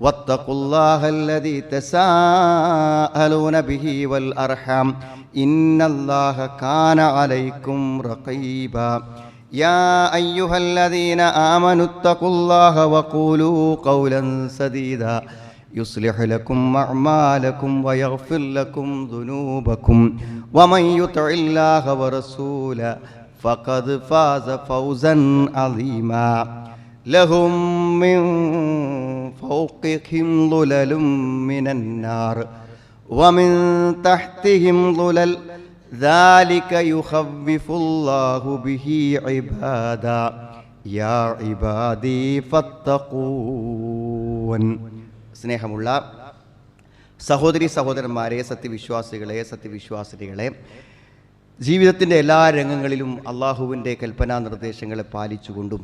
واتقوا الله الذي تساءلون به والأرحام إن الله كان عليكم رقيبا. يا أيها الذين آمنوا اتقوا الله وقولوا قولا سديدا. يصلح لكم أعمالكم ويغفر لكم ذنوبكم. ومن يطع الله ورسوله فقد فاز فوزا عظيما. لهم من فوقهم ظلل من النار ومن تحتهم ظلل ذلك يخفف الله به عبادا يا عبادي فاتقون സ്നേഹമുള്ള സഹോദരി സഹോദരന്മാരെ സത്യവിശ്വാസികളെ സത്യവിശ്വാസിനികളെ ജീവിതത്തിൻ്റെ എല്ലാ രംഗങ്ങളിലും അള്ളാഹുവിൻ്റെ കൽപ്പനാ നിർദ്ദേശങ്ങളെ പാലിച്ചുകൊണ്ടും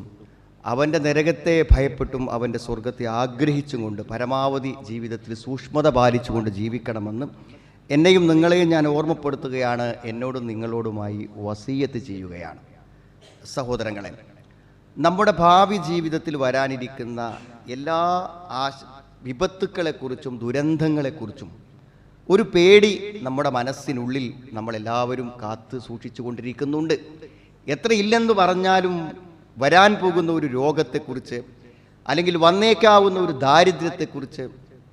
അവന്റെ നരകത്തെ ഭയപ്പെട്ടും അവന്റെ സ്വർഗത്തെ ആഗ്രഹിച്ചും കൊണ്ട് പരമാവധി ജീവിതത്തിൽ സൂക്ഷ്മത പാലിച്ചുകൊണ്ട് ജീവിക്കണമെന്ന് എന്നെയും നിങ്ങളെയും ഞാൻ ഓർമ്മപ്പെടുത്തുകയാണ് എന്നോടും നിങ്ങളോടുമായി വസീയത്ത് ചെയ്യുകയാണ്. സഹോദരങ്ങളെ നമ്മുടെ ഭാവി ജീവിതത്തിൽ വരാനിരിക്കുന്ന എല്ലാ ആശ വിപത്തുക്കളെക്കുറിച്ചും ദുരന്തങ്ങളെക്കുറിച്ചും ഒരു പേടി നമ്മുടെ മനസ്സിനുള്ളിൽ നമ്മളെല്ലാവരും കാത്ത് സൂക്ഷിച്ചു കൊണ്ടിരിക്കുന്നുണ്ട് എത്ര ഇല്ലെന്ന് പറഞ്ഞാലും വരാൻ പോകുന്ന ഒരു രോഗത്തെക്കുറിച്ച് അല്ലെങ്കിൽ വന്നേക്കാവുന്ന ഒരു ദാരിദ്ര്യത്തെക്കുറിച്ച്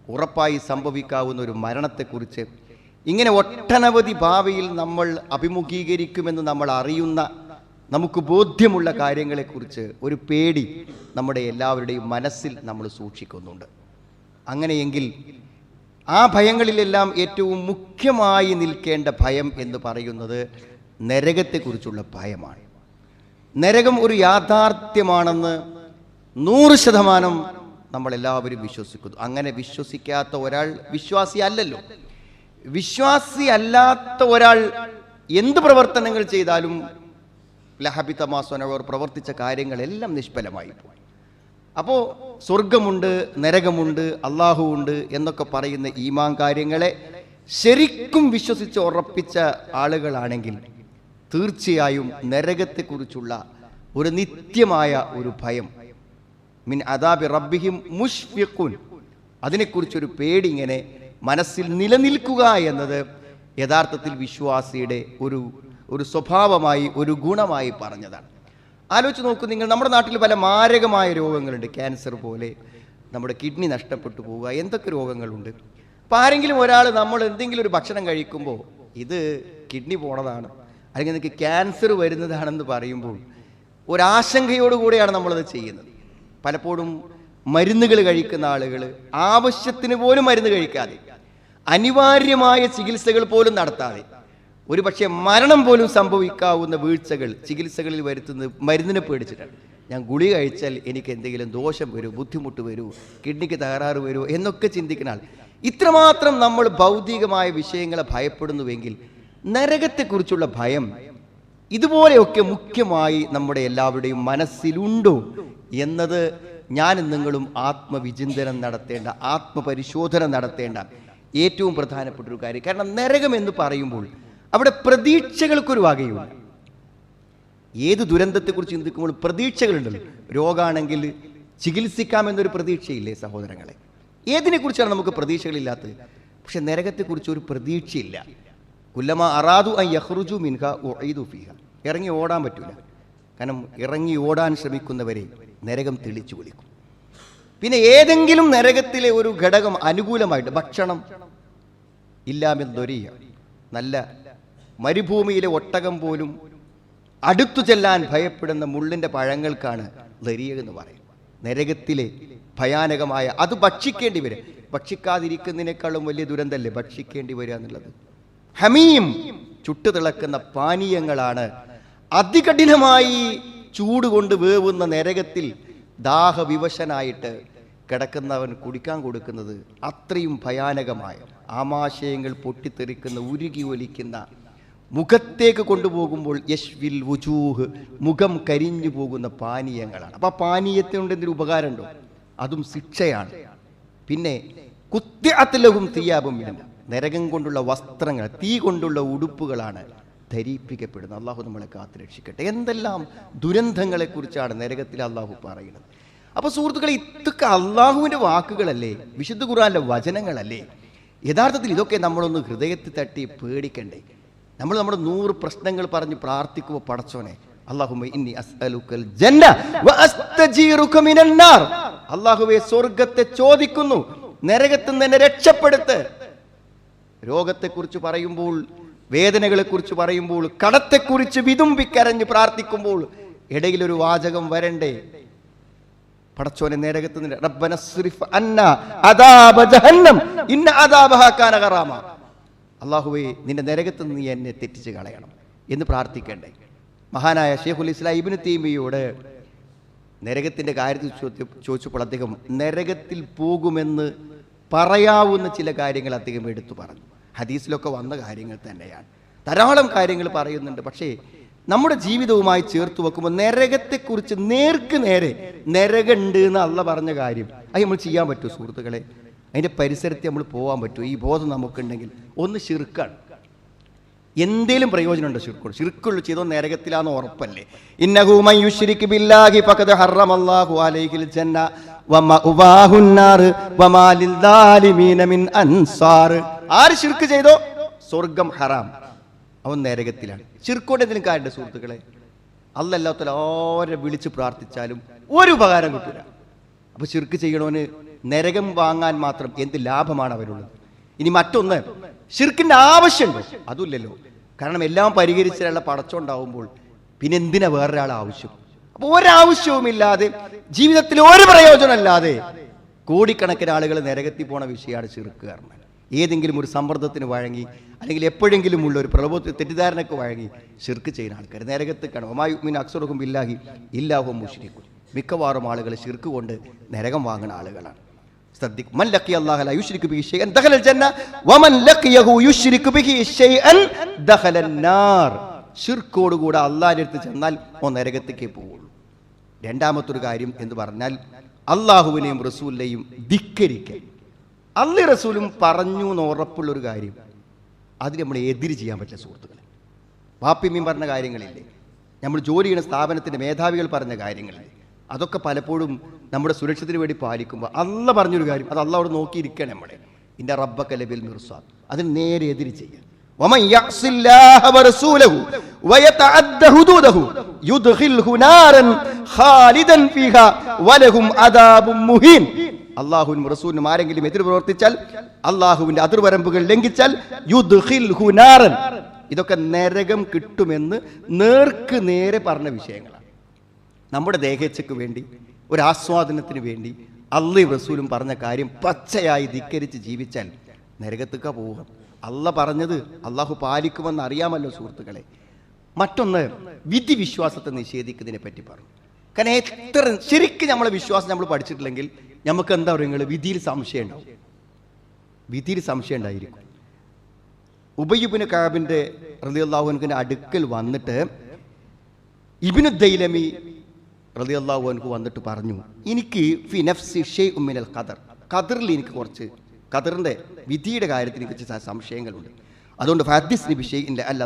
ഉറപ്പായി സംഭവിക്കാവുന്ന ഒരു മരണത്തെക്കുറിച്ച് ഇങ്ങനെ ഒട്ടനവധി ഭാവിയിൽ നമ്മൾ അഭിമുഖീകരിക്കുമെന്ന് നമ്മൾ അറിയുന്ന നമുക്ക് ബോധ്യമുള്ള കാര്യങ്ങളെക്കുറിച്ച് ഒരു പേടി നമ്മുടെ എല്ലാവരുടെയും മനസ്സിൽ നമ്മൾ സൂക്ഷിക്കുന്നുണ്ട്. അങ്ങനെയെങ്കിൽ ആ ഭയങ്ങളിലെല്ലാം ഏറ്റവും മുഖ്യമായി നിൽക്കേണ്ട ഭയം എന്ന് പറയുന്നത് നരകത്തെക്കുറിച്ചുള്ള ഭയമാണ്. നരകം ഒരു യാഥാർത്ഥ്യമാണെന്ന് നൂറ് ശതമാനം നമ്മളെല്ലാവരും വിശ്വസിക്കുന്നു. അങ്ങനെ വിശ്വസിക്കാത്ത ഒരാൾ വിശ്വാസി അല്ലല്ലോ. വിശ്വാസി അല്ലാത്ത ഒരാൾ എന്ത് പ്രവർത്തനങ്ങൾ ചെയ്താലും ലഹബി ലഹബിതമാസോനവർ പ്രവർത്തിച്ച കാര്യങ്ങളെല്ലാം നിഷ്ഫലമായി പോയി. അപ്പോൾ സ്വർഗമുണ്ട് നരകമുണ്ട് അള്ളാഹു ഉണ്ട് എന്നൊക്കെ പറയുന്ന ഈമാൻ കാര്യങ്ങളെ ശരിക്കും വിശ്വസിച്ച് ഉറപ്പിച്ച ആളുകളാണെങ്കിൽ തീർച്ചയായും നരകത്തെക്കുറിച്ചുള്ള ഒരു നിത്യമായ ഒരു ഭയം. മിൻ അദാബി റബ്ബിഹിം മുഷ്ഫിഖുൻ. അതിനെക്കുറിച്ചൊരു പേടി ഇങ്ങനെ മനസ്സിൽ നിലനിൽക്കുക എന്നത് യഥാർത്ഥത്തിൽ വിശ്വാസിയുടെ ഒരു ഒരു സ്വഭാവമായി ഒരു ഗുണമായി പറഞ്ഞതാണ്. ആലോചിച്ച് നോക്കൂ നിങ്ങൾ നമ്മുടെ നാട്ടിൽ പല മാരകമായ രോഗങ്ങളുണ്ട്. ക്യാൻസർ പോലെ നമ്മുടെ കിഡ്നി നഷ്ടപ്പെട്ടു പോവുക എന്തൊക്കെ രോഗങ്ങളുണ്ട്? അപ്പോൾ ആരെങ്കിലും ഒരാൾ നമ്മൾ എന്തെങ്കിലും ഒരു ഭക്ഷണം കഴിക്കുമ്പോൾ ഇത് കിഡ്നി പോണതാണ്. അല്ലെങ്കിൽ നിനക്ക് ക്യാൻസർ വരുന്നതാണെന്ന് പറയുമ്പോൾ ഒരാശങ്കയോടുകൂടെയാണ് നമ്മളത് ചെയ്യുന്നത്. പലപ്പോഴും മരുന്നുകൾ കഴിക്കുന്ന ആളുകൾ ആവശ്യത്തിന് പോലും മരുന്ന് കഴിക്കാതെ അനിവാര്യമായ ചികിത്സകൾ പോലും നടത്താതെ ഒരു പക്ഷേ മരണം പോലും സംഭവിക്കാവുന്ന വീഴ്ചകൾ ചികിത്സകളിൽ വരുത്തുന്നത് മരുന്നിനെ പേടിച്ചിട്ടാണ്. ഞാൻ ഗുളി കഴിച്ചാൽ എനിക്ക് എന്തെങ്കിലും ദോഷം വരൂ ബുദ്ധിമുട്ട് വരൂ കിഡ്നിക്ക് തകരാറ് വരൂ എന്നൊക്കെ ചിന്തിക്കുന്ന ആൾ. ഇത്രമാത്രം നമ്മൾ ഭൗതികമായ വിഷയങ്ങളെ ഭയപ്പെടുന്നുവെങ്കിൽ നരകത്തെക്കുറിച്ചുള്ള ഭയം ഇതുപോലെയൊക്കെ മുഖ്യമായി നമ്മുടെ എല്ലാവരുടെയും മനസ്സിലുണ്ടോ എന്നത് ഞാൻ നിങ്ങളും ആത്മവിചിന്തനം നടത്തേണ്ട ആത്മപരിശോധന നടത്തേണ്ട ഏറ്റവും പ്രധാനപ്പെട്ട ഒരു കാര്യം. കാരണം നരകം എന്ന് പറയുമ്പോൾ അവിടെ പ്രതീക്ഷകൾക്കൊരു വകയുണ്ട്. ഏത് ദുരന്തത്തെക്കുറിച്ച് ചിന്തിക്കുമ്പോൾ പ്രതീക്ഷകളുണ്ടല്ലോ. രോഗമാണെങ്കിൽ ചികിത്സിക്കാമെന്നൊരു പ്രതീക്ഷയില്ലേ സഹോദരങ്ങളെ? ഏതിനെക്കുറിച്ചാണ് നമുക്ക് പ്രതീക്ഷകളില്ലാത്തത്? പക്ഷെ നരകത്തെക്കുറിച്ച് ഒരു പ്രതീക്ഷയില്ല. കുല്ലമ അറാദു ഐ യഹ്റുജു മിൻഹ ഉഈദു ഫീഹ. ഇറങ്ങി ഓടാൻ പറ്റില്ല കാരണം ഇറങ്ങി ഓടാൻ ശ്രമിക്കുന്നവരെ നരകം തെളിച്ചു വിളിക്കും. പിന്നെ ഏതെങ്കിലും നരകത്തിലെ ഒരു ഘടകം അനുകൂലമായിട്ട് ഭക്ഷണം ഇല്ലാമെന്നൊരിയ നല്ല മരുഭൂമിയിലെ ഒട്ടകം പോലും അടുത്തു ചെല്ലാൻ ഭയപ്പെടുന്ന മുള്ളിന്റെ പഴങ്ങൾക്കാണ് ദരിയ എന്ന് പറയുന്നത്. നരകത്തിലെ ഭയാനകമായ അത് ഭക്ഷിക്കേണ്ടി വരും. ഭക്ഷിക്കാതിരിക്കുന്നതിനേക്കാളും വലിയ ദുരന്തമല്ലേ ഭക്ഷിക്കേണ്ടി വരിക എന്നുള്ളത്? ഹമീം ചുട്ടുതിളക്കുന്ന പാനീയങ്ങളാണ്. അതികഠിനമായി ചൂട് കൊണ്ട് വേവുന്ന നരകത്തിൽ ദാഹവിവശനായിട്ട് കിടക്കുന്നവൻ കുടിക്കാൻ കൊടുക്കുന്നത് അത്രയും ഭയാനകമായ ആമാശയങ്ങൾ പൊട്ടിത്തെറിക്കുന്ന ഉരുകി ഒലിക്കുന്ന മുഖത്തേക്ക് കൊണ്ടുപോകുമ്പോൾ യശ്വിൽ വുജൂഹ് മുഖം കരിഞ്ഞു പോകുന്ന പാനീയങ്ങളാണ്. അപ്പോൾ ആ പാനീയത്തിനുണ്ട് എന്തൊരു ഉപകാരമുണ്ടോ? അതും ശിക്ഷയാണ്. പിന്നെ കുത്യത്തിലവും തീയാപം ഇല്ല നരകം കൊണ്ടുള്ള വസ്ത്രങ്ങൾ തീ കൊണ്ടുള്ള ഉടുപ്പുകളാണ് ധരിപ്പിക്കപ്പെടുന്നത്. അള്ളാഹു നമ്മളെ കാത്തു രക്ഷിക്കട്ടെ. എന്തെല്ലാം ദുരന്തങ്ങളെക്കുറിച്ചാണ് നരകത്തിൽ അള്ളാഹു പറയുന്നത്. അപ്പോൾ സുഹൃത്തുക്കളെ ഇതൊക്കെ അള്ളാഹുവിന്റെ വാക്കുകളല്ലേ? വിശുദ്ധ ഖുർആന്റെ വചനങ്ങളല്ലേ? യഥാർത്ഥത്തിൽ ഇതൊക്കെ നമ്മളൊന്ന് ഹൃദയത്തിൽ തട്ടി പേടിക്കണ്ടേ? നമ്മൾ നമ്മുടെ നൂറ് പ്രശ്നങ്ങൾ പറഞ്ഞ് പ്രാർത്ഥിക്കുമ്പോൾ പടച്ചോനെ അള്ളാഹുമ്മ ഇന്നി അസ്അലുക്കൽ ജന്ന വ അസ്തജീറുക മിനൻ നാർ. അള്ളാഹുവേ സ്വർഗത്തെ ചോദിക്കുന്നു. നരകത്തിൽ നിന്ന് എന്നെ രക്ഷപ്പെടുത്ത്. രോഗത്തെക്കുറിച്ച് പറയുമ്പോൾ വേദനകളെക്കുറിച്ച് പറയുമ്പോൾ കടത്തെക്കുറിച്ച് വിതുമ്പിക്കരഞ്ഞ് പ്രാർത്ഥിക്കുമ്പോൾ ഇടയിലൊരു വാചകം വരണ്ടേ? പടച്ചോനെ നരകത്ത് അള്ളാഹുവേ നിന്റെ നരകത്ത് നീ എന്നെ തെറ്റിച്ച് കളയണം എന്ന് പ്രാർത്ഥിക്കണ്ടേ? മഹാനായ ഷെയ്ഖുൽ ഇസ്ലാം ഇബിന് തീമിയോട് നരകത്തിന്റെ കാര്യത്തിൽ ചോദിച്ചപ്പോൾ അദ്ദേഹം നരകത്തിൽ പോകുമെന്ന് പറയാവുന്ന ചില കാര്യങ്ങൾ അദ്ദേഹം എടുത്തു പറഞ്ഞു. ഹദീസിലൊക്കെ വന്ന കാര്യങ്ങൾ തന്നെയാണ്. ധാരാളം കാര്യങ്ങൾ പറയുന്നുണ്ട്. പക്ഷേ നമ്മുടെ ജീവിതവുമായി ചേർത്ത് വെക്കുമ്പോൾ നരകത്തെക്കുറിച്ച് നേർക്ക് നേരെ നരകമുണ്ട് എന്ന് അല്ല പറഞ്ഞ കാര്യം അത് നമ്മൾ ചെയ്യാൻ പറ്റുമോ സുഹൃത്തുക്കളെ? അതിന്റെ പരിസരത്ത് നമ്മൾ പോകാൻ പറ്റുമോ? ഈ ബോധം നമുക്കുണ്ടെങ്കിൽ ഒന്ന് ശിർക്കാണ്. എന്തേലും പ്രയോജനമുണ്ടോ ശിർക്കോട്? ശിർക്കുള്ള ചെയ്തോ നരകത്തിലാന്ന് ഉറപ്പല്ലേ? ഇന്നഹു മൻ യുശ്രിക് ബില്ലാഹി ഫഖദ് ഹറമല്ലാഹു അലൈഹിൽ ജന്ന ആര് ശിർക്ക് ചെയ്തോ? സ്വർഗം ഹറാം. അവൻ നരകത്തിലാണ്. ശിർക്കോട് എന്തിനും കാര്യമുണ്ട് സുഹൃത്തുക്കളെ? അല്ലല്ലാത്ത ആരെ വിളിച്ച് പ്രാർത്ഥിച്ചാലും ഒരു ഉപകാരം കിട്ടില്ല അപ്പൊ ശിർക്ക് ചെയ്യണവന് നരകം വാങ്ങാൻ മാത്രം എന്ത് ലാഭമാണ് അവരുള്ളത് ഇനി മറ്റൊന്ന് ഷിർക്കിന്റെ ആവശ്യമുണ്ടോ. അതുമില്ലല്ലോ. കാരണം എല്ലാം പരിഹരിച്ചാലുള്ള പടച്ചുണ്ടാവുമ്പോൾ പിന്നെ എന്തിനാ വേറൊരാൾ ആവശ്യം? അപ്പോൾ ഒരാവശ്യവുമില്ലാതെ ജീവിതത്തിൽ ഒരു പ്രയോജനമില്ലാതെ കോടിക്കണക്കിന് ആളുകൾ നരകത്തിൽ പോണ വിഷയമാണ് ഷിർക്ക് കാരണം ഏതെങ്കിലും ഒരു സമ്മർദ്ദത്തിന് വഴങ്ങി അല്ലെങ്കിൽ എപ്പോഴെങ്കിലും ഉള്ള ഒരു പ്രലോഭത്തിൽ തെറ്റിദ്ധാരണക്ക് വഴങ്ങി ചെറുക്ക് ചെയ്യുന്ന ആൾക്കാർ നരകത്ത് കാണും ഒമായുമിൻ അക്സറുഹും ഇല്ലാഹി ഇല്ലാഹും മുഷിരിക്കും മിക്കവാറും ആളുകൾ ചെറുക്ക് കൊണ്ട് നരകം വാങ്ങുന്ന ആളുകളാണ്. ശ്രദ്ധിക്കും. മൻ ദഖലൽ ജന്ന വമൻ ലഖിയഹു ബിഹി അടുത്ത് ചെന്നാൽ ഓ നരകത്തേക്കേ പോവുള്ളൂ. രണ്ടാമത്തൊരു കാര്യം എന്ന് പറഞ്ഞാൽ അള്ളാഹുവിനെയും റസൂലിനെയും ധിക്കരിക്കൽ. അള്ളി റസൂലും പറഞ്ഞു എന്ന് ഉറപ്പുള്ള ഒരു കാര്യം അതിന് നമ്മൾ എതിര് ചെയ്യാൻ പറ്റില്ല സുഹൃത്തുക്കളെ. വാപ്പിമ്മയും പറഞ്ഞ കാര്യങ്ങളില്ലേ? നമ്മൾ ജോലി ചെയ്യുന്ന സ്ഥാപനത്തിന്റെ മേധാവികൾ പറഞ്ഞ കാര്യങ്ങളില്ലേ? അതൊക്കെ പലപ്പോഴും നമ്മുടെ സുരക്ഷത്തിന് വേണ്ടി പാലിക്കുമ്പോൾ അല്ല പറഞ്ഞൊരു കാര്യം അത് അല്ല അവിടെ നോക്കിയിരിക്കണം നമ്മളെ. ഇന്റെ റബ്ബക്കലബിൽ മിർസാദ്. അതിന് നേരെ എതിര് ചെയ്യാം ومن يعص الله ورسوله ويتعد حدوده يدخله نارا خالدا فيها ولهم عذاب مهين അള്ളാഹുവിനും റസൂലിനും ആരെങ്കിലും എതിർ പ്രവർത്തിച്ചാൽ അള്ളാഹുവിന്റെ അതിർവരമ്പുകൾ ലംഘിച്ചാൽ യുദ്ഹിൽഹു നാറൻ ഇതൊക്കെ നരകം കിട്ടുമെന്ന് നേർക്ക് നേരെ പറഞ്ഞ വിഷയങ്ങളാണ് നമ്മുടെ ദേഹേച്ഛയ്ക്ക് വേണ്ടി ഒരു ആസ്വാദനത്തിന് വേണ്ടി അള്ളി റസൂലും പറഞ്ഞ കാര്യം പച്ചയായി ധിക്കരിച്ച് ജീവിച്ചാൽ നരകത്തേക്ക പോവുക അല്ല പറഞ്ഞത് അള്ളാഹു പാലിക്കുമെന്ന് അറിയാമല്ലോ സുഹൃത്തുക്കളെ. മറ്റൊന്ന് വിധി വിശ്വാസത്തെ നിഷേധിക്കുന്നതിനെ പറ്റി പറഞ്ഞു കാരണം എത്ര ശരിക്കും നമ്മളെ വിശ്വാസം നമ്മൾ പഠിച്ചിട്ടില്ലെങ്കിൽ നമുക്ക് എന്താ പറയുക നിങ്ങൾ വിധിയിൽ സംശയം ഉണ്ടാവും. വിധിയിൽ സംശയം ഉണ്ടായിരിക്കും. ഉബയ്യുബിന് കാബിന്റെ റലിയല്ലാഹുവിന്റെ അടുക്കൽ വന്നിട്ട് ഇബിന് ദൈലമി റലിയല്ലാഹുവിനക്ക് വന്നിട്ട് പറഞ്ഞു എനിക്ക് ഫി നഫ്സി ഉമ്മിനൽ ഖദർ. ഖദറിൽ എനിക്ക് കുറച്ച് ഖദറിന്റെ വിധിയുടെ കാര്യത്തിൽ കുറിച്ച് സംശയങ്ങളുണ്ട്. അതുകൊണ്ട് ഫാദിസ് നബി ഷെയ്ഖിന്റെ അല്ല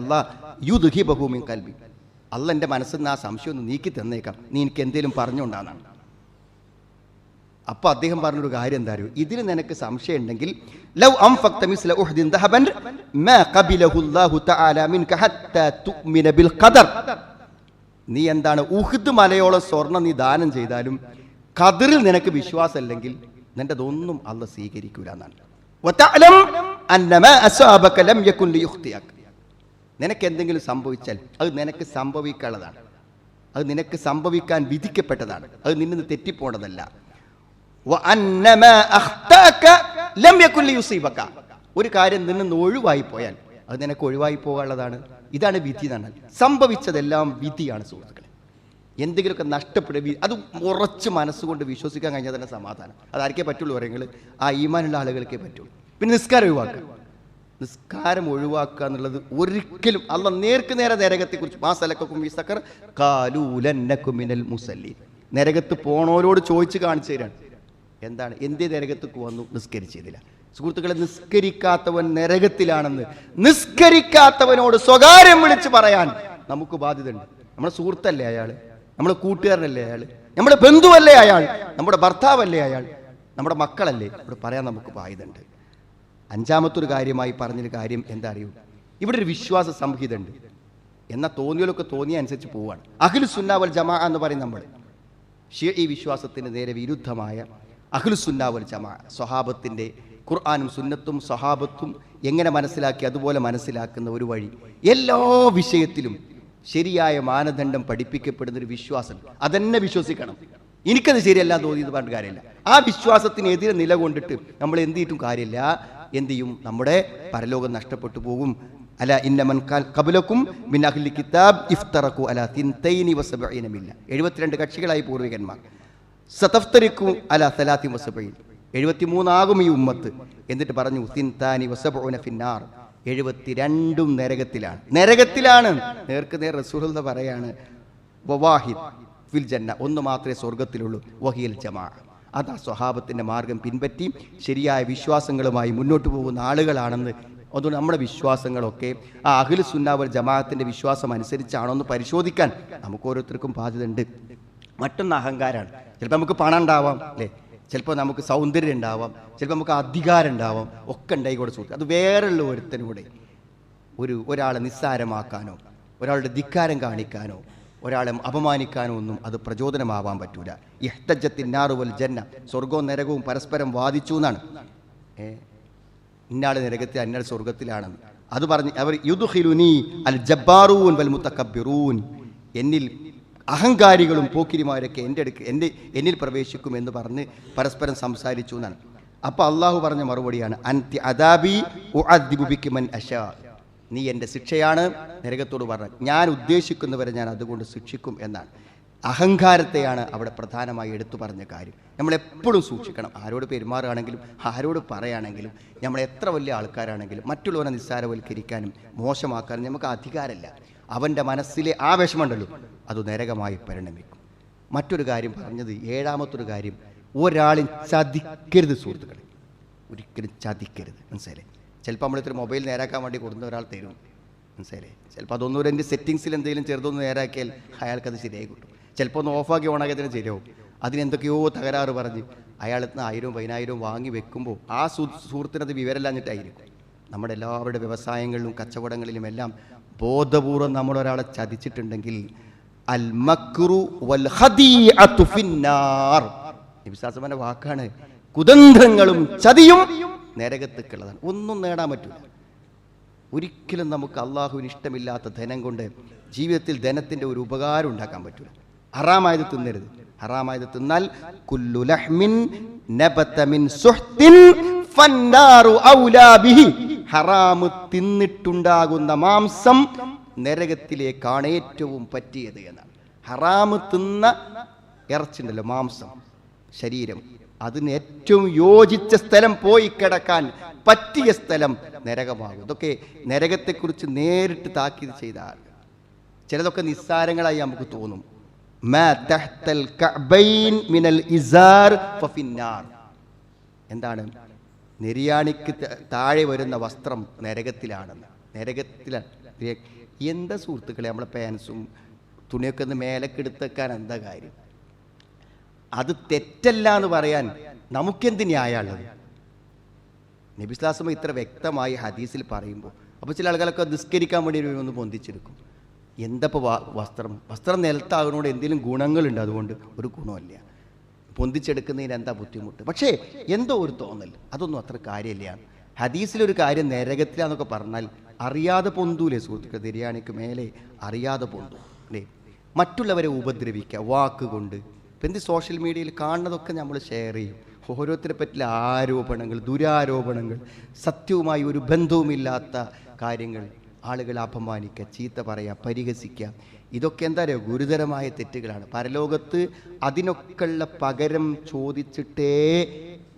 യുദ്ഹി ബഹൂമിൻ കൽബി അല്ല എന്റെ മനസ്സിൽ നിന്ന് ആ സംശയം ഒന്ന് നീക്കി തന്നേക്കാം. നീ എനിക്ക് എന്തേലും പറഞ്ഞുകൊണ്ടാണ് അപ്പോൾ അദ്ദേഹം പറഞ്ഞൊരു കാര്യം എന്താ അറിയോ? ഇതിൽ നിനക്ക് സംശയം ഉണ്ടെങ്കിൽ ലൗ അം അംഫക്ത മിസ്ല ഉഹ്ദിൻ ദഹബൻ മാ ഖബിലഹു അല്ലാഹു തആല മിൻക ഹത്ത തുഅ്മിന ബിൽ ഖദർ. നീ എന്താണ് ഉഹ്ദ് മലയോളം സ്വർണം നീ ദാനം ചെയ്താലും ഖദറിൽ നിനക്ക് വിശ്വാസമില്ലെങ്കിൽ നിന്റെ അതൊന്നും അല്ല സ്വീകരിക്കൂല എന്നാണ് നിനക്ക് എന്തെങ്കിലും സംഭവിച്ചാൽ അത് നിനക്ക് സംഭവിക്കാനുള്ളതാണ്. അത് നിനക്ക് സംഭവിക്കാൻ വിധിക്കപ്പെട്ടതാണ്. അത് നിന്നെ തെറ്റിപ്പോണതല്ല. ഒരു കാര്യം നിന്ന് ഒഴിവായി പോയാൽ അത് നിനക്ക് ഒഴിവായി പോകാനുള്ളതാണ് ഇതാണ് വിധി എന്നാണ്. സംഭവിച്ചതെല്ലാം വിധിയാണ് സുഹൃത്തുക്കളെ. എന്തെങ്കിലുമൊക്കെ നഷ്ടപ്പെടുക അത് ഉറച്ച് മനസ്സുകൊണ്ട് വിശ്വസിക്കാൻ കഴിഞ്ഞാൽ തന്നെ സമാധാനം. അതാർക്കേ പറ്റുള്ളൂ പറയുന്നത്. ആ ഈമാനുള്ള ആളുകൾക്കേ പറ്റുള്ളൂ. പിന്നെ നിസ്കാരം ഒഴിവാക്കുക. നിസ്കാരം ഒഴിവാക്കുക എന്നുള്ളത് ഒരിക്കലും അല്ല നേർക്ക് നേരെ നരകത്തെക്കുറിച്ച്. മാ സലക്കും ഈ സക്കർ കാലൂലന്നക്കുമിനൽ മുസല്ലി നരകത്ത് പോണോരോട് ചോദിച്ച് കാണിച്ചു തരാണ്. എന്താണ്? എന്തേ നരകത്തേക്ക് വന്നു? നിസ്കരിച്ചതില്ല. സുഹൃത്തുക്കളെ നിസ്കരിക്കാത്തവൻ നരകത്തിലാണെന്ന്. നിസ്കരിക്കാത്തവനോട് സ്വകാര്യം വിളിച്ച് പറയാൻ നമുക്ക് ബാധ്യതയുണ്ട്. നമ്മുടെ സുഹൃത്തല്ലേ അയാൾ നമ്മുടെ കൂട്ടുകാരനല്ലേ അയാൾ? നമ്മുടെ ബന്ധുവല്ലേ അയാൾ? നമ്മുടെ ഭർത്താവല്ലേ അയാൾ? നമ്മുടെ മക്കളല്ലേ? ഇവിടെ പറയാൻ നമുക്ക് ബാധ്യതയുണ്ട് അഞ്ചാമത്തൊരു കാര്യമായി പറഞ്ഞൊരു കാര്യം എന്താ അറിയൂ ഇവിടെ ഒരു വിശ്വാസ സംഹിത ഉണ്ട് എന്നാൽ തോന്നിയാലൊക്കെ തോന്നിയ അനുസരിച്ച് പോവാണ്. അഖിൽ സുന്നാവൽ ജമാ എന്ന് പറയും നമ്മൾ. ഷിയ ഈ വിശ്വാസത്തിന് നേരെ വിരുദ്ധമായ അഖിൽ സുന്നാവൽ ജമാ സ്വഹാബത്തിന്റെ ഖുർആാനും സുന്നത്തും സ്വഹാബത്തും എങ്ങനെ മനസ്സിലാക്കി അതുപോലെ മനസ്സിലാക്കുന്ന ഒരു വഴി. എല്ലാ വിഷയത്തിലും ശരിയായ മാനദണ്ഡം പഠിപ്പിക്കപ്പെടുന്ന ഒരു വിശ്വാസം. അതെന്നെ വിശ്വസിക്കണം. എനിക്കത് ശരിയല്ല തോന്നിയത് പറഞ്ഞ കാര്യമില്ല. ആ വിശ്വാസത്തിനെതിരെ നിലകൊണ്ടിട്ട് നമ്മൾ എന്ത് ചെയ്തിട്ടും കാര്യമില്ല. എന്ത് ചെയ്യും? നമ്മുടെ പരലോകം നഷ്ടപ്പെട്ടു പോകും. അല ഇന്നമൻ കബുലക്കും മിൻ അഹ്ലി കിതാബ് ഇഫ്തറക്കു അല തിൻതൈനി വസബഈന മില്ല. എഴുപത്തിരണ്ട് കക്ഷികളായി പൂർവികന്മാർ. സതഫ്തരിക്കും അല സലാത്തി വസബഈൻ. എഴുപത്തിമൂന്നാകും ഈ ഉമ്മത്ത്. എന്നിട്ട് പറഞ്ഞു തിൻതാനി വസബോന ഫിന്നാർ. എഴുപത്തിരണ്ടും നരകത്തിലാണ്. നരകത്തിലാണ്. നേർക്ക് നേർ എന്ന് പറയാണ് ഫിൽ ജന്ന ഒന്ന് മാത്രമേ സ്വർഗത്തിലുള്ളൂ വഹിയൽ ജമാ. അതാ ആ സ്വഹാബത്തിന്റെ മാർഗം പിൻപറ്റി ശരിയായ വിശ്വാസങ്ങളുമായി മുന്നോട്ട് പോകുന്ന ആളുകളാണെന്ന്. അതുകൊണ്ട് നമ്മുടെ വിശ്വാസങ്ങളൊക്കെ ആ അഖിൽ സുന്നാവൽ ജമാഅത്തിന്റെ വിശ്വാസം അനുസരിച്ചാണോ എന്ന് പരിശോധിക്കാൻ നമുക്ക് ഓരോരുത്തർക്കും ബാധ്യതയുണ്ട്. മറ്റൊന്ന് അഹങ്കാരമാണ് ചിലപ്പോൾ നമുക്ക് പണം ഉണ്ടാവാം അല്ലേ? ചിലപ്പോൾ നമുക്ക് സൗന്ദര്യം ഉണ്ടാവാം ചിലപ്പോൾ നമുക്ക് അധികാരം ഉണ്ടാവാം ഒക്കെ ഉണ്ടായി കൂടെ സുഹൃത്ത് അത് വേറെയുള്ള ഒരുത്തനൂടെ ഒരു ഒരാളെ നിസ്സാരമാക്കാനോ ഒരാളുടെ ധിക്കാരം കാണിക്കാനോ ഒരാളെ അപമാനിക്കാനോ ഒന്നും അത് പ്രചോദനമാവാൻ പറ്റൂല. ഇഹ്തജത്തിന്നാറുവൽ ജന്ന സ്വർഗവും നരകവും പരസ്പരം വാദിച്ചു എന്നാണ്. ഇന്നാൾ നരകത്തിൽ അന്നാൾ സ്വർഗത്തിലാണെന്ന്. അത് പറഞ്ഞ് അവർ യുദുഹിലുനി അൽ ജബ്ബാറൂൻ വൽ മുത്തക്കബിറൂൻ എന്നിൽ അഹങ്കാരികളും പോക്കിരിമാരൊക്കെ എന്റെ അടുക്ക് എന്റെ എന്നിൽ പ്രവേശിക്കും എന്ന് പറഞ്ഞ് പരസ്പരം സംസാരിച്ചു എന്നാണ്. അപ്പോൾ അള്ളാഹു പറഞ്ഞ മറുപടിയാണ് അന്തി അദാബി ഉഅദ്ദിബുബിക്ക് മൻ അഷാ നീ എന്റെ ശിക്ഷയാണ് നരകത്തോട് പറഞ്ഞത് ഞാൻ ഉദ്ദേശിക്കുന്നവരെ ഞാൻ അതുകൊണ്ട് ശിക്ഷിക്കും എന്നാണ്. അഹങ്കാരത്തെയാണ് അവിടെ പ്രധാനമായി എടുത്തു പറഞ്ഞ കാര്യം. നമ്മൾ എപ്പോഴും സൂക്ഷിക്കണം. ആരോട് പെരുമാറുകയാണെങ്കിലും ആരോട് പറയുകയാണെങ്കിലും നമ്മൾ എത്ര വലിയ ആൾക്കാരാണെങ്കിലും മറ്റുള്ളവരെ നിസ്സാരവൽക്കരിക്കാനും മോശമാക്കാനും നമുക്ക് അധികാരമില്ല. അവന്റെ മനസ്സിലെ ആവേശമുണ്ടല്ലോ. അത് നരകമായി പരിണമിക്കും. മറ്റൊരു കാര്യം പറഞ്ഞത് ഏഴാമത്തൊരു കാര്യം ഒരാളും ചതിക്കരുത് സുഹൃത്തുക്കളെ. ഒരിക്കലും ചതിക്കരുത്. മനസ്സിലായി ചിലപ്പോൾ നമ്മളിത്ര മൊബൈൽ നേരാക്കാൻ വേണ്ടി കൊടുക്കുന്ന ഒരാൾ തരും. മനസ്സിലായി ചിലപ്പോൾ അതൊന്നും എന്റെ സെറ്റിങ്സിൽ എന്തെങ്കിലും ചെറുതൊന്ന് നേരാക്കിയാൽ അയാൾക്കത് ശരിയായി കിട്ടും. ചിലപ്പോൾ ഒന്ന് ഓഫാക്കി ഓണാക്കി അതിന് ശരിയാവും. അതിനെന്തൊക്കെയോ തകരാറ് പറഞ്ഞ് അയാളത്തിന് ആയിരവും പതിനായിരവും വാങ്ങി വെക്കുമ്പോൾ ആ സുഹൃത്തിനത് വിവരമില്ലാഞ്ഞിട്ടായിരിക്കും. നമ്മുടെ എല്ലാവരുടെ വ്യവസായങ്ങളിലും കച്ചവടങ്ങളിലും എല്ലാം ബോധപൂർവം നമ്മളൊരാളെ ചതിച്ചിട്ടുണ്ടെങ്കിൽ അൽ മക്രു വൽ ഫിന്നാർ നബിസാസമന്റെ വാക്കാണ്. കുതന്ത്രങ്ങളും ചതിയും നരകത്തേക്കുള്ളതാണ്. ഒന്നും നേടാൻ പറ്റില്ല ഒരിക്കലും നമുക്ക് അള്ളാഹുവിന് ഇഷ്ടമില്ലാത്ത ധനം കൊണ്ട് ജീവിതത്തിൽ ധനത്തിന്റെ ഒരു ഉപകാരം ഉണ്ടാക്കാൻ പറ്റില്ല ഹറാമായത് തിന്നരുത്. ഹറാമായത് തിന്നാൽ കുല്ലു ലഹ്മിൻ നബത സുഹ്തിൻ ഫന്നാറു ഔലാ ബിഹി. ഹറാമ് തിന്നിട്ടുണ്ടാകുന്ന മാംസം നരകത്തിലേക്കാണ് ഏറ്റവും പറ്റിയത് എന്നാണ്. ഹറാമ് തിന്ന ഇറച്ചിണ്ടല്ലോ മാംസം. ശരീരം. അതിന് ഏറ്റവും യോജിച്ച സ്ഥലം പോയി കിടക്കാൻ പറ്റിയ സ്ഥലം നരകമാകും. ഇതൊക്കെ നരകത്തെക്കുറിച്ച് നേരിട്ട് താക്കീത് ചെയ്താൽ ചിലതൊക്കെ നിസ്സാരങ്ങളായി നമുക്ക് തോന്നും. എന്താണ്? നെരിയാണിക്ക് താഴെ വരുന്ന വസ്ത്രം നരകത്തിലാണെന്ന്. നരകത്തിലാണ് എന്താ സുഹൃത്തുക്കളെ നമ്മളെ പാൻസും തുണിയൊക്കെ ഒന്ന് മേലൊക്കെ എടുത്തേക്കാൻ എന്താ കാര്യം? അത് തെറ്റല്ല എന്ന് പറയാൻ നമുക്കെന്ത് ന്യായമുള്ളത്? നബിസ്ലാസമ ഇത്ര വ്യക്തമായി ഹദീസിൽ പറയുമ്പോൾ അപ്പോൾ ചില ആളുകളൊക്കെ നിസ്കരിക്കാൻ വേണ്ടി ഒന്ന് പൊന്തിച്ചെടുക്കും. എന്തപ്പോൾ വസ്ത്രം? വസ്ത്രം നിലത്താകുന്നതുകൊണ്ട് എന്തെങ്കിലും ഗുണങ്ങളുണ്ട്. അതുകൊണ്ട് ഒരു ഗുണമില്ല പൊന്തിച്ചെടുക്കുന്നതിന് എന്താ ബുദ്ധിമുട്ട്? പക്ഷേ എന്തോ ഒരു തോന്നൽ. അതൊന്നും അത്ര കാര്യമില്ല. ഹദീസിലൊരു കാര്യം നരകത്തിലാന്നൊക്കെ പറഞ്ഞാൽ അറിയാതെ പൊന്തൂലേ സുഹൃത്തുക്കൾ ബിരിയാണിക്ക് മേലെ അറിയാതെ പൊന്തു. അല്ലേ? മറ്റുള്ളവരെ ഉപദ്രവിക്കുക വാക്കുകൊണ്ട് ഇപ്പം എന്ത് സോഷ്യൽ മീഡിയയിൽ കാണുന്നതൊക്കെ നമ്മൾ ഷെയർ ചെയ്യും. ഓരോരുത്തരെ പറ്റിയ ആരോപണങ്ങൾ ദുരാരോപണങ്ങൾ സത്യവുമായി ഒരു ബന്ധവുമില്ലാത്ത കാര്യങ്ങൾ. ആളുകളെ അപമാനിക്കുക ചീത്ത പറയുക പരിഹസിക്കുക. ഇതൊക്കെ എന്താ പറയുക ഗുരുതരമായ തെറ്റുകളാണ്. പരലോകത്ത് അതിനൊക്കെയുള്ള പകരം ചോദിച്ചിട്ടേ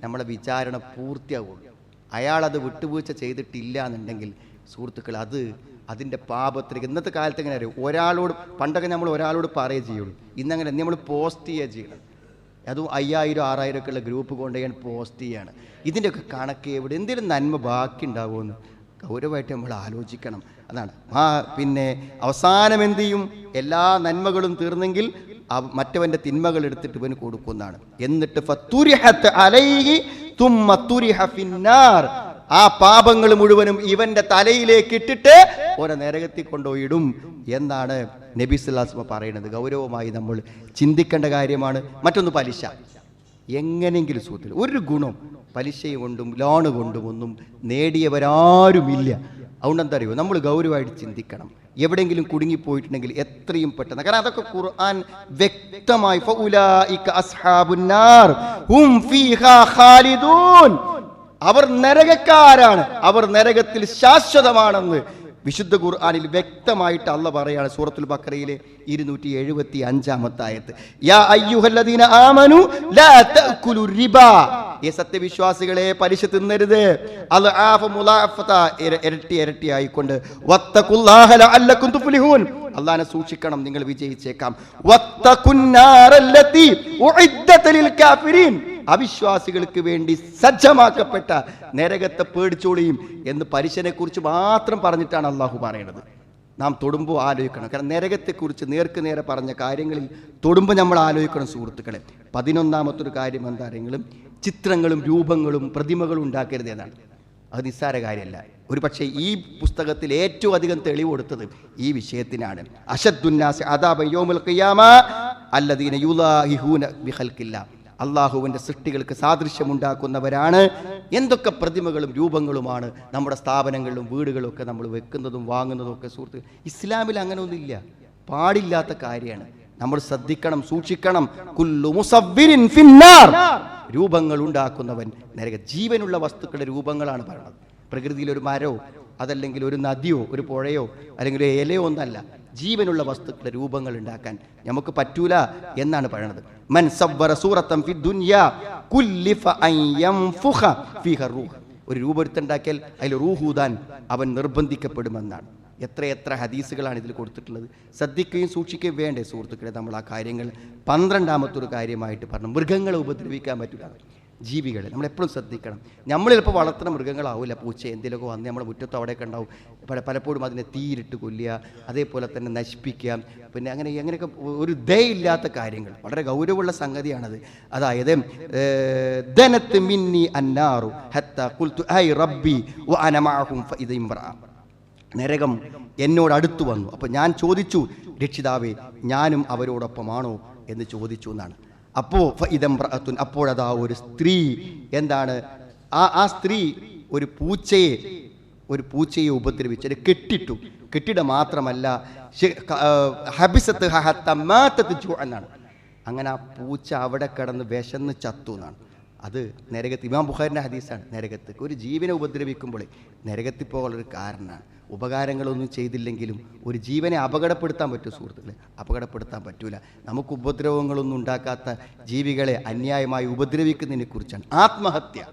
നമ്മളെ വിചാരണ പൂർത്തിയാവുള്ളൂ. അയാളത് വിട്ടുവീഴ്ച ചെയ്തിട്ടില്ല എന്നുണ്ടെങ്കിൽ സുഹൃത്തുക്കൾ അത് അതിന്റെ പാപത്തിലേക്ക് ഇന്നത്തെ കാലത്ത് എങ്ങനെ അറിയും? ഒരാളോട് പണ്ടൊക്കെ നമ്മൾ ഒരാളോട് പറയുക ചെയ്യുള്ളൂ. ഇന്നങ്ങനെ നമ്മൾ പോസ്റ്റ് ചെയ്യുക ചെയ്യണം അതും അയ്യായിരം ആറായിരം ഒക്കെ ഉള്ള ഗ്രൂപ്പ് കൊണ്ടുപോയി പോസ്റ്റ് ചെയ്യാണ് ഇതിന്റെയൊക്കെ കണക്ക് എവിടെ? എന്തെങ്കിലും നന്മ ബാക്കി ഉണ്ടാവുമെന്ന് ഗൗരവമായിട്ട് നമ്മൾ ആലോചിക്കണം അതാണ്. ആ പിന്നെ അവസാനം എന്ത് ചെയ്യും? എല്ലാ നന്മകളും തീർന്നെങ്കിൽ മറ്റവന്റെ തിന്മകൾ എടുത്തിട്ട് ഇവന് കൊടുക്കുന്നതാണ്. എന്നിട്ട് ആ പാപങ്ങൾ മുഴുവനും ഇവന്റെ തലയിലേക്ക് ഇട്ടിട്ട് ഓരോ നരകത്തിൽ കൊണ്ടുപോയിടും എന്നാണ് നബി പറയുന്നത്. ഗൗരവമായി നമ്മൾ ചിന്തിക്കേണ്ട കാര്യമാണ്. മറ്റൊന്ന് പലിശ. എങ്ങനെയെങ്കിലും സുഹൃത്തിൽ ഒരു ഗുണം പലിശ കൊണ്ടും ലോണ് കൊണ്ടും ഒന്നും നേടിയവരാരുമില്ല. അതുകൊണ്ട് എന്താ അറിയോ നമ്മൾ ഗൗരവമായിട്ട് ചിന്തിക്കണം. എവിടെയെങ്കിലും കുടുങ്ങിപ്പോയിട്ടുണ്ടെങ്കിൽ എത്രയും പെട്ടെന്ന്. കാരണം അതൊക്കെ ഖുർആൻ വ്യക്തമായി അവർ നരകക്കാരാണ്. അവർ നരകത്തിൽ ശാശ്വതമാണെന്ന് വിശുദ്ധ ഖുർആാനിൽ വ്യക്തമായിട്ട് അല്ല പറയാണ് സൂറത്തുൽ ബക്കറയിലെ ഇരുന്നൂറ്റി എഴുപത്തി അഞ്ചാമത്തെ ആയത്ത് യാ അയ്യുഹല്ലദീന ആമനു ലാ തഅകുലു റിബ. ഈ സത്യവിശ്വാസികളെ പലിശ തിന്നരുത്. അത് ആഫ മുലാഫത ഇരട്ടി ഇരട്ടി ആയിക്കൊണ്ട് വത്തഖുല്ലാഹ ലഅല്ലകും തുഫ്ലിഹൂൻ. അള്ളാനെ സൂക്ഷിക്കണം നിങ്ങൾ വിജയിച്ചേക്കാം. വത്തഖുന്നാറല്ലതി ഉഇദ്ദത ലിൽ കാഫിരീൻ. അവിശ്വാസികൾക്ക് വേണ്ടി സജ്ജമാക്കപ്പെട്ട നരകത്തെ പേടിച്ചോളിയും എന്ന് പരിശനെ കുറിച്ച് മാത്രം പറഞ്ഞിട്ടാണ് അള്ളാഹു പറയുന്നത്. നാം തൊടുമ്പോൾ ആലോചിക്കണം. കാരണം നരകത്തെക്കുറിച്ച് നേർക്ക് നേരെ പറഞ്ഞ കാര്യങ്ങളിൽ തൊടുമ്പോൾ നമ്മൾ ആലോചിക്കണം സുഹൃത്തുക്കളെ. പതിനൊന്നാമത്തൊരു കാര്യം എന്താണെങ്കിലും ചിത്രങ്ങളും രൂപങ്ങളും പ്രതിമകളും ഉണ്ടാക്കരുത് എന്നാണ്. അത് നിസ്സാര കാര്യമല്ല. ഒരു പക്ഷേ ഈ പുസ്തകത്തിൽ ഏറ്റവും അധികം തെളിവ് കൊടുത്തത് ഈ വിഷയത്തിനാണ്. അഷദ്ദുന്നാസ് അദാബ യൗമുൽ ഖിയാമ അല്ലദീന യുലാഹിഹൂന ബിഖൽക്കില്ല അള്ളാഹുവിന്റെ സൃഷ്ടികൾക്ക് സാദൃശ്യമുണ്ടാക്കുന്നവരാണ്. എന്തൊക്കെ പ്രതിമകളും രൂപങ്ങളുമാണ് നമ്മുടെ സ്ഥാപനങ്ങളിലും വീടുകളും ഒക്കെ നമ്മൾ വെക്കുന്നതും വാങ്ങുന്നതും ഒക്കെ സുഹൃത്ത് ഇസ്ലാമിൽ അങ്ങനെ ഒന്നുമില്ല പാടില്ലാത്ത കാര്യമാണ്. നമ്മൾ ശ്രദ്ധിക്കണം സൂക്ഷിക്കണം. കുല്ലു മുസവ്വിരിൻ ഫിന്നാർ. രൂപങ്ങൾ ഉണ്ടാക്കുന്നവൻ നരക ജീവനുള്ള വസ്തുക്കളുടെ രൂപങ്ങളാണ് പറയുന്നത്. പ്രകൃതിയിലൊരു മരവും മരോ അതല്ലെങ്കിൽ ഒരു നദിയോ ഒരു പുഴയോ അല്ലെങ്കിൽ ഒരു ഇലയോ ഒന്നല്ല. ജീവനുള്ള വസ്തുക്കളുടെ രൂപങ്ങൾ ഉണ്ടാക്കാൻ നമുക്ക് പറ്റൂല എന്നാണ് പറയണത്. മൻ സബ്ബറ സൂറത്തം ദുനിയാ റൂഹ്. ഒരു രൂപരുത്തുണ്ടാക്കിയാൽ അതിൽ റൂഹൂദാൻ അവൻ നിർബന്ധിക്കപ്പെടുമെന്നാണ്. എത്രയെത്ര എത്ര ഹദീസുകളാണ് ഇതിൽ കൊടുത്തിട്ടുള്ളത്. ശ്രദ്ധിക്കുകയും സൂക്ഷിക്കുകയും വേണ്ടേ സുഹൃത്തുക്കളെ നമ്മൾ ആ കാര്യങ്ങൾ പന്ത്രണ്ടാമത്തെ ഒരു കാര്യമായിട്ട് പറഞ്ഞു. മൃഗങ്ങളെ ഉപദ്രവിക്കാൻ പറ്റില്ല ജീവികളെ നമ്മളെപ്പോഴും ശ്രദ്ധിക്കണം. നമ്മൾ ചിലപ്പോൾ വളർത്തുന്ന മൃഗങ്ങളാവില്ല. പൂച്ച എന്തെങ്കിലുമൊക്കെ വന്ന് നമ്മുടെ മുറ്റത്ത് അവിടെയൊക്കെ ഉണ്ടാവും. പല പലപ്പോഴും അതിനെ തീയിലിട്ട് കൊല്ലുക അതേപോലെ തന്നെ നശിപ്പിക്കുക. പിന്നെ അങ്ങനെ അങ്ങനെയൊക്കെ ഒരു ദയില്ലാത്ത കാര്യങ്ങൾ. വളരെ ഗൗരവമുള്ള സംഗതിയാണത്. അതായത് ധനത്ത് മിന്നി അന്നാറു ഹത്ത കുൽത്തു ഐ റബ്ബി അനമാഹും ഫഇദ ഇംറഅ നരകം എന്നോട് അടുത്തു വന്നു. അപ്പോൾ ഞാൻ ചോദിച്ചു രക്ഷിതാവേ ഞാനും അവരോടൊപ്പമാണോ എന്ന് ചോദിച്ചു എന്നാണ്. അപ്പോൾ ഇതംറഅത്തുൻ അപ്പോഴതാ ഒരു സ്ത്രീ എന്താണ്? ആ ആ സ്ത്രീ ഒരു പൂച്ചയെ ഒരു പൂച്ചയെ ഉപദ്രവിച്ച് അത് കെട്ടിട്ടു. കെട്ടിട മാത്രമല്ല എന്നാണ്. അങ്ങനെ ആ പൂച്ച അവിടെ കിടന്ന് വിശന്ന് ചത്തു എന്നാണ്. അത് നരകത്ത് ഇമാം ബുഖാരിന്റെ ഹദീസാണ് നരകത്ത് ഒരു ജീവനെ ഉപദ്രവിക്കുമ്പോൾ നരകത്തിൽ പോകാനുള്ളൊരു കാരണമാണ്. ഉപകാരങ്ങളൊന്നും ചെയ്തില്ലെങ്കിലും ഒരു ജീവനെ അപകടപ്പെടുത്താൻ പറ്റും സുഹൃത്തുക്കളെ. അപകടപ്പെടുത്താൻ പറ്റൂല. നമുക്ക് ഉപദ്രവങ്ങളൊന്നും ഉണ്ടാക്കാത്ത ജീവികളെ അന്യായമായി ഉപദ്രവിക്കുന്നതിനെക്കുറിച്ചാണ് ആത്മഹത്യ.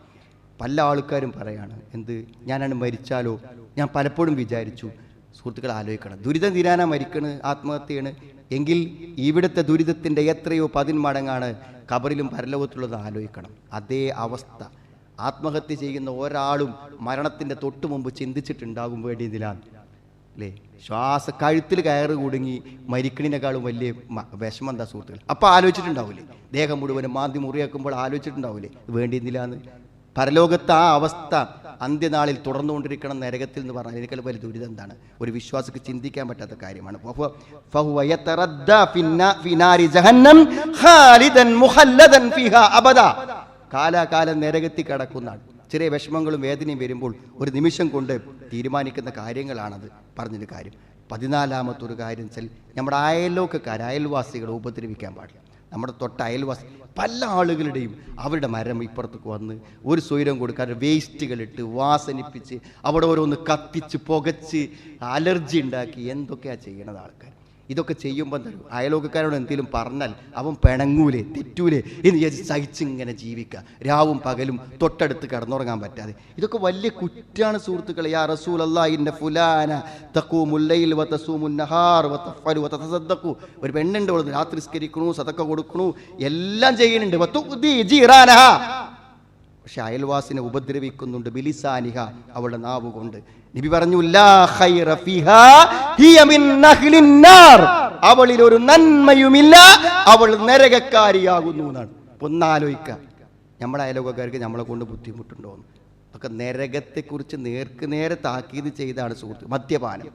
പല ആൾക്കാരും പറയാണ് എന്ത്? ഞാനാണ് മരിച്ചാലോ? ഞാൻ പലപ്പോഴും വിചാരിച്ചു സുഹൃത്തുക്കൾ ആലോചിക്കണം. ദുരിതം തീരാനാ മരിക്കണ് ആത്മഹത്യയാണ്. എങ്കിൽ ഇവിടുത്തെ ദുരിതത്തിന്റെ എത്രയോ പതിന്മടങ്ങാണ് കബറിലും പരലോകത്തുള്ളത് ആലോചിക്കണം. അതേ അവസ്ഥ. ആത്മഹത്യ ചെയ്യുന്ന ഒരാളും മരണത്തിന്റെ തൊട്ടു മുമ്പ് ചിന്തിച്ചിട്ടുണ്ടാകും വേണ്ടിയതിലാണ് അല്ലേ? ശ്വാസ കഴുത്തിൽ കയറ് കുടുങ്ങി മരിക്കണിനേക്കാളും വലിയ വിഷമം എന്താ സുഹൃത്തുക്കൾ അപ്പോൾ ആലോചിച്ചിട്ടുണ്ടാവില്ലേ? ദേഹം മുഴുവനും മാന്തി മുറിയാക്കുമ്പോൾ ആലോചിച്ചിട്ടുണ്ടാവില്ലേ? വേണ്ടിയതിലാന്ന് പരലോകത്ത് ആ അവസ്ഥ അന്ത്യനാളിൽ തുടർന്നുകൊണ്ടിരിക്കണം നരകത്തിൽ എന്ന് പറഞ്ഞാൽ ഇതിനേക്കാൾ വലിയ ദുരിതം എന്താണ്? ഒരു വിശ്വാസിക്ക് ചിന്തിക്കാൻ പറ്റാത്ത കാര്യമാണ്. ഫിനാരി ജഹന്നം ഖാലിദൻ മുഖല്ലദൻ ഫിഹ അബദാ. കാലാകാലം നിരകത്തി കിടക്കുന്നതാണ് ചെറിയ വിഷമങ്ങളും വേദനയും വരുമ്പോൾ ഒരു നിമിഷം കൊണ്ട് തീരുമാനിക്കുന്ന കാര്യങ്ങളാണത്. പറഞ്ഞൊരു കാര്യം. പതിനാലാമത്തെ ഒരു കാര്യം വെച്ചാൽ നമ്മുടെ അയൽലോക്കക്കാർ അയൽവാസികളെ ഉപദ്രവിക്കാൻ പാടില്ല. നമ്മുടെ തൊട്ട അയൽവാസി പല ആളുകളുടെയും അവരുടെ മരം ഇപ്പുറത്തേക്ക് വന്ന് ഒരു സ്വൈരം കൊടുക്കാതെ വേസ്റ്റുകളിട്ട് വാസനിപ്പിച്ച് അവിടെ ഓരോന്ന് കത്തിച്ച് പുകച്ച് അലർജി ഉണ്ടാക്കി എന്തൊക്കെയാണ് ചെയ്യണത് ആൾക്കാർ ഇതൊക്കെ ചെയ്യുമ്പോൾ തരും അയലോകക്കാരോട് എന്തെങ്കിലും പറഞ്ഞാൽ അവൻ പിണങ്ങൂലേ തെറ്റൂലേ എന്ന് വിചാരിച്ച് സഹിച്ചിങ്ങനെ ജീവിക്കുക. രാവും പകലും തൊട്ടടുത്ത് കിടന്നുറങ്ങാൻ പറ്റാതെ. ഇതൊക്കെ വലിയ കുറ്റാണ് സുഹൃത്തുക്കളെ. യാ റസൂൽ അള്ളാഹിന്റെ ഫുലാന തക്കൂ മുല്ലയിൽ നഹാർ വതഫലു വതതസദ്ദഖു. ഒരു പെണ്ണുണ്ട് രാത്രി സ്കരിക്കണു സതക്ക കൊടുക്കണു എല്ലാം ചെയ്യുന്നുണ്ട്. പക്ഷെ അയൽവാസിനെ ഉപദ്രവിക്കുന്നുണ്ട്. ബിലിസാനിഹ അവളുടെ നാവ് കൊണ്ട് നബി പറഞ്ഞു അവളിൽ ഒരു നന്മയുമില്ല അവൾ നരകക്കാരിയാകുന്നു എന്നാണ്. ഒന്നാലോചിക്ക നമ്മുടെ അയലോകക്കാർക്ക് നമ്മളെ കൊണ്ട് ബുദ്ധിമുട്ടുണ്ടോ ഒക്കെ നരകത്തെക്കുറിച്ച് നേർക്ക് നേരെ താക്കീത് ചെയ്താണ് സുഹൃത്ത്. മദ്യപാനം.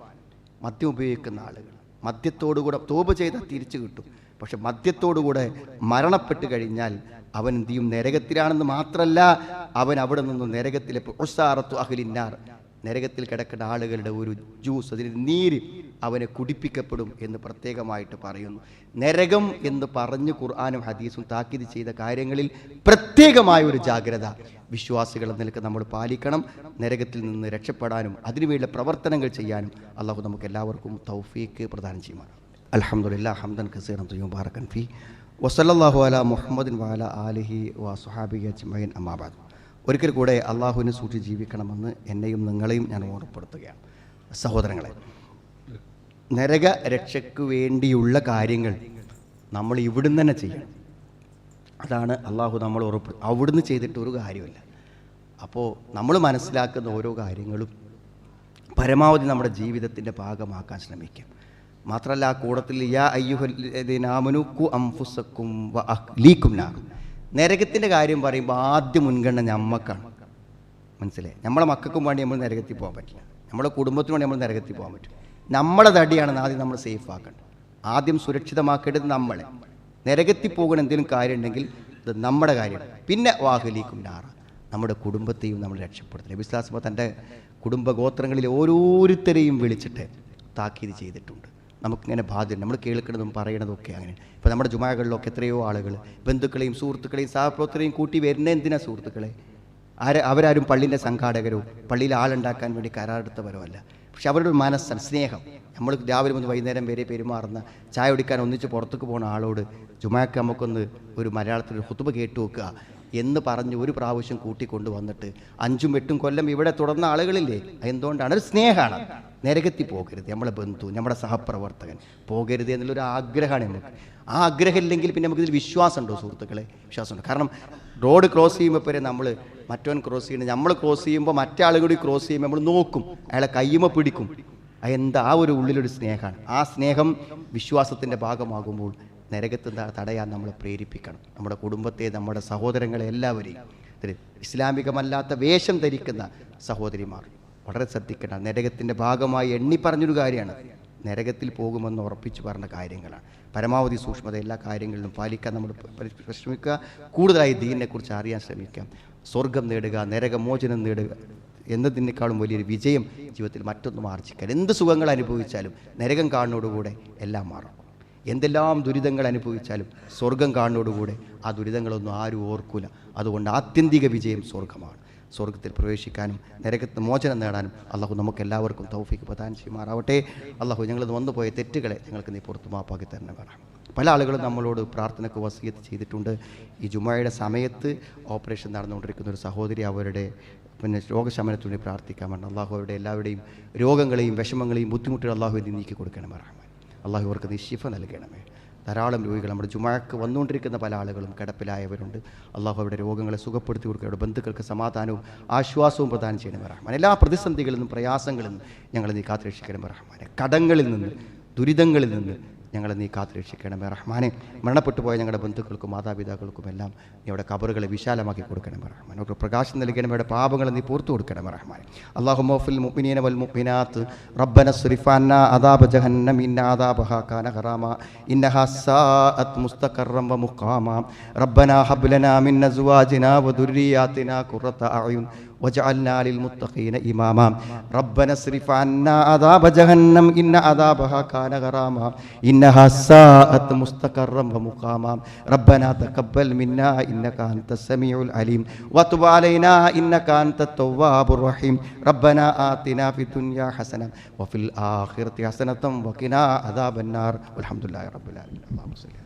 മദ്യം ഉപയോഗിക്കുന്ന ആളുകൾ. മദ്യത്തോടുകൂടെ തോപ് ചെയ്താൽ തിരിച്ചു കിട്ടും. പക്ഷെ മദ്യത്തോടുകൂടെ മരണപ്പെട്ട് കഴിഞ്ഞാൽ അവൻ എന്ത് ചെയ്യും? നരകത്തിലാണെന്ന് മാത്രമല്ല അവൻ അവിടെ നിന്ന് നരകത്തിലെ ഉസാറത്തു അഹ്ലിന്നാർ. നരകത്തിൽ കിടക്കുന്ന ആളുകളുടെ ഒരു ജ്യൂസ് അതിന് നീര് അവനെ കുടിപ്പിക്കപ്പെടും എന്ന് പ്രത്യേകമായിട്ട് പറയുന്നു. നരകം എന്ന് പറഞ്ഞ് ഖുർആാനും ഹദീസും താക്കീത് ചെയ്ത കാര്യങ്ങളിൽ പ്രത്യേകമായ ഒരു ജാഗ്രത വിശ്വാസികൾ നിലയ്ക്ക് നമ്മൾ പാലിക്കണം. നരകത്തിൽ നിന്ന് രക്ഷപ്പെടാനും അതിനുവേണ്ട പ്രവർത്തനങ്ങൾ ചെയ്യാനും അള്ളാഹു നമുക്ക് എല്ലാവർക്കും തൗഫീക്ക് പ്രദാനം ചെയ്യുമാണ് അലഹമുല്ലാ ഹംദൻ ഖസീറം തുയ്യുബാറക്കൻ ഫി. വസല്ലല്ലാഹു അല മുഹമ്മദിൻ വാല ആലിഹി വ അജ്മയിൻ അമ്മാബാദ് ഒരിക്കൽ കൂടെ അള്ളാഹുവിനെ സൂക്ഷിച്ച് ജീവിക്കണമെന്ന് എന്നെയും നിങ്ങളെയും ഞാൻ ഓർമ്മപ്പെടുത്തുകയാണ്. സഹോദരങ്ങളെ നരക രക്ഷയ്ക്ക് വേണ്ടിയുള്ള കാര്യങ്ങൾ നമ്മൾ ഇവിടുന്ന് തന്നെ ചെയ്യണം. അതാണ് അള്ളാഹു നമ്മൾ ഉറപ്പ് അവിടുന്ന് ചെയ്തിട്ട് ഒരു കാര്യമില്ല അപ്പോൾ നമ്മൾ മനസ്സിലാക്കുന്ന ഓരോ കാര്യങ്ങളും പരമാവധി നമ്മുടെ ജീവിതത്തിന്റെ ഭാഗമാക്കാൻ ശ്രമിക്കാം. മാത്രമല്ല ആ കൂടത്തിൽ യാ അയ്യുഹനാമനു അംഫുസക്കും ലീക്കും നാ. നരകത്തിന്റെ കാര്യം പറയുമ്പോൾ ആദ്യ മുൻഗണന നമ്മക്കാണ് മനസ്സിലായി? നമ്മളെ മക്കൾക്കും വേണ്ടി നമ്മൾ നരകത്തിൽ പോകാൻ പറ്റില്ല. നമ്മുടെ കുടുംബത്തിനും വേണ്ടി നമ്മൾ നരകത്തിൽ പോകാൻ പറ്റും നമ്മളെ തടിയാണ് ആദ്യം നമ്മൾ സേഫ് ആക്കേണ്ടത്. ആദ്യം സുരക്ഷിതമാക്കേണ്ടത് നമ്മളെ. നരകത്തിൽ പോകുന്ന എന്തെങ്കിലും കാര്യം ഉണ്ടെങ്കിൽ അത് നമ്മുടെ കാര്യം. പിന്നെ വാഹലീക്കും നാറ നമ്മുടെ കുടുംബത്തെയും നമ്മൾ രക്ഷപ്പെടുത്തുന്നത് നബിസ്ലാസ്മ തന്റെ കുടുംബ ഗോത്രങ്ങളിലെ ഓരോരുത്തരെയും വിളിച്ചിട്ട് താക്കീത് ചെയ്തിട്ടുണ്ട്. നമുക്കിങ്ങനെ ബാധ്യത നമ്മൾ കേൾക്കുന്നതും പറയണതും ഒക്കെ അങ്ങനെ. ഇപ്പോൾ നമ്മുടെ ജുമാകളിലൊക്കെ എത്രയോ ആളുകൾ ബന്ധുക്കളെയും സുഹൃത്തുക്കളെയും സഹപ്രവർത്തകരെയും കൂട്ടി വരുന്ന എന്തിനാ സുഹൃത്തുക്കളെ? ആര് അവരാരും പള്ളിന്റെ സംഘാടകരോ പള്ളിയിൽ ആളുണ്ടാക്കാൻ വേണ്ടി കരാറെടുത്തവരോ അല്ല പക്ഷെ അവരുടെ മനസ്സാണ് സ്നേഹം. നമ്മൾ രാവിലെ മുതൽ വൈകുന്നേരം വരെ പെരുമാറുന്ന ചായ കുടിക്കാൻ ഒന്നിച്ച് പുറത്തേക്ക് പോകുന്ന ആളോട് ജുമാക്ക് നമുക്കൊന്ന് ഒരു മലയാളത്തിൽ ഒരു ഹുത്തുബ കേട്ടു വെക്കുക എന്ന് പറഞ്ഞ് ഒരു പ്രാവശ്യം കൂട്ടിക്കൊണ്ട് വന്നിട്ട് അഞ്ചും എട്ടും കൊല്ലം ഇവിടെ തുടർന്ന ആളുകളില്ലേ? എന്തുകൊണ്ടാണ് ഒരു സ്നേഹമാണ് നരകത്തിൽ പോകരുത്. നമ്മളെ ബന്ധു നമ്മുടെ സഹപ്രവർത്തകൻ പോകരുത് എന്നുള്ളൊരു ആഗ്രഹമാണ് നമുക്ക്. ആ ആഗ്രഹം ഇല്ലെങ്കിൽ പിന്നെ നമുക്കിതിൽ വിശ്വാസമുണ്ടോ സുഹൃത്തുക്കളെ? വിശ്വാസമുണ്ട്. കാരണം റോഡ് ക്രോസ് ചെയ്യുമ്പോൾ വരെ നമ്മൾ മറ്റവൻ ക്രോസ് ചെയ്യുന്നത് നമ്മൾ ക്രോസ് ചെയ്യുമ്പോൾ മറ്റേ ആളുകൂടി ക്രോസ് ചെയ്യുമ്പോൾ നമ്മൾ നോക്കും. അയാളെ കയ്യുമ പിടിക്കും. എന്താ ആ ഒരു ഉള്ളിലൊരു സ്നേഹമാണ്. ആ സ്നേഹം വിശ്വാസത്തിന്റെ ഭാഗമാകുമ്പോൾ നരകത്ത് തടയാൻ നമ്മൾ പ്രേരിപ്പിക്കണം. നമ്മുടെ കുടുംബത്തെ നമ്മുടെ സഹോദരങ്ങളെ എല്ലാവരെയും. ഇസ്ലാമികമല്ലാത്ത വേഷം ധരിക്കുന്ന സഹോദരിമാർ വളരെ ശ്രദ്ധിക്കണം നരകത്തിന്റെ ഭാഗമായി എണ്ണി പറഞ്ഞൊരു കാര്യമാണ്. നരകത്തിൽ പോകുമെന്ന് ഉറപ്പിച്ചു പറഞ്ഞ കാര്യങ്ങളാണ്. പരമാവധി സൂക്ഷ്മത എല്ലാ കാര്യങ്ങളിലും പാലിക്കാൻ നമ്മൾ പരി- പരിശ്രമിക്കുക. കൂടുതലായി ദീനിനെക്കുറിച്ച് അറിയാൻ ശ്രമിക്കാം. സ്വർഗം നേടുക നരകമോചനം നേടുക. എന്നതിനേക്കാളും വലിയൊരു വിജയം ജീവിതത്തിൽ മറ്റൊന്നും ആർജിക്കാൻ. എന്ത് സുഖങ്ങൾ അനുഭവിച്ചാലും നരകം കാണുന്നതോടുകൂടെ എല്ലാം മാറും. എന്തെല്ലാം ദുരിതങ്ങൾ അനുഭവിച്ചാലും സ്വർഗം കാണുന്നതോടുകൂടെ ആ ദുരിതങ്ങളൊന്നും ആരും ഓർക്കില്ല അതുകൊണ്ട് ആത്യന്തിക വിജയം സ്വർഗമാണ്. സ്വർഗത്തിൽ പ്രവേശിക്കാനും നരകത്ത് മോചനം നേടാനും അള്ളാഹു നമുക്ക് എല്ലാവർക്കും തൗഫിക്ക് പ്രധാനം ചെയ്യുമാറാവട്ടെ. അള്ളാഹു ഞങ്ങൾ വന്നുപോയ തെറ്റുകളെ ഞങ്ങൾക്ക് നീ പുറത്തു മാപ്പാക്കി തരണം വേണം പല ആളുകളും നമ്മളോട് പ്രാർത്ഥനയ്ക്ക് വസീയത്ത് ചെയ്തിട്ടുണ്ട്. ഈ ജുമായുടെ സമയത്ത് ഓപ്പറേഷൻ നടന്നുകൊണ്ടിരിക്കുന്ന ഒരു സഹോദരി അവരുടെ പിന്നെ രോഗശമനത്തിന് പ്രാർത്ഥിക്കാൻ വേണം അള്ളാഹു അവരുടെ എല്ലാവരുടെയും രോഗങ്ങളെയും വിഷമങ്ങളെയും ബുദ്ധിമുട്ടുകൾ അള്ളാഹു നീക്കി കൊടുക്കണമേ റഹ്മാൻ. അള്ളാഹു അവർക്ക് നീ നൽകണമേ. ധാരാളം രോഗികൾ നമ്മുടെ ജുമാക്ക് വന്നുകൊണ്ടിരിക്കുന്ന പല ആളുകളും കിടപ്പിലായവരുണ്ട്. അള്ളാഹു അവരുടെ രോഗങ്ങളെ സുഖപ്പെടുത്തി കൊടുക്കുക. അവരുടെ ബന്ധുക്കൾക്ക് സമാധാനവും ആശ്വാസവും പ്രദാനം ചെയ്യണമേ റഹ്മാൻ. എല്ലാ പ്രതിസന്ധികളിൽ നിന്നും പ്രയാസങ്ങളിൽ നിന്നും ഞങ്ങളെ നീ കാത്തുരക്ഷിക്കണമേ റഹ്മാനെ. കടങ്ങളിൽ നിന്ന് ദുരിതങ്ങളിൽ നിന്ന് ഞങ്ങളെ നീ കാത്തുരക്ഷിക്കണമേ റഹ്മാനെ. മരണപ്പെട്ടു പോയ ഞങ്ങളുടെ ബന്ധുക്കൾക്കും മാതാപിതാക്കൾക്കും എല്ലാം നീ അവിടെ കബറുകളെ വിശാലമാക്കി കൊടുക്കണമേ റഹ്മാൻ അവർക്ക് പ്രകാശം നൽകണമേ അവരുടെ പാപങ്ങളെ നീ പൂർത്തു കൊടുക്കണമേ റഹ്മാൻ അള്ളാഹു മോഫിൽ മുഅ്മിനീന വൽ മുഅ്മിനാത്ത്. റബ്ബന സ്രിഫാന അദാബ ജഹന്നം ഇന്ന അദാബഹ കാന ഹറാമ ഇന്നഹ സാഅത് മുസ്തഖറം വ മുഖാമ. റബ്ബന ഹബ് ലനാ മിൻ അസ്വാജിനാ വ ദുർരിയാതിനാ ഖുറത അയുൻ وجعلنا للمتقين إماما. ربنا اصرف عنا عذاب جهنم إن عذابها كان غراما. إنها ساءت مستقرا ومقاما. ربنا تقبل منا إنك أنت السميع العليم. وتب علينا إنك أنت التواب الرحيم. ربنا آتنا في الدنيا حسنة وفي الآخرة حسنة وقنا عذاب النار. والحمد لله رب العالمين. اللهم صل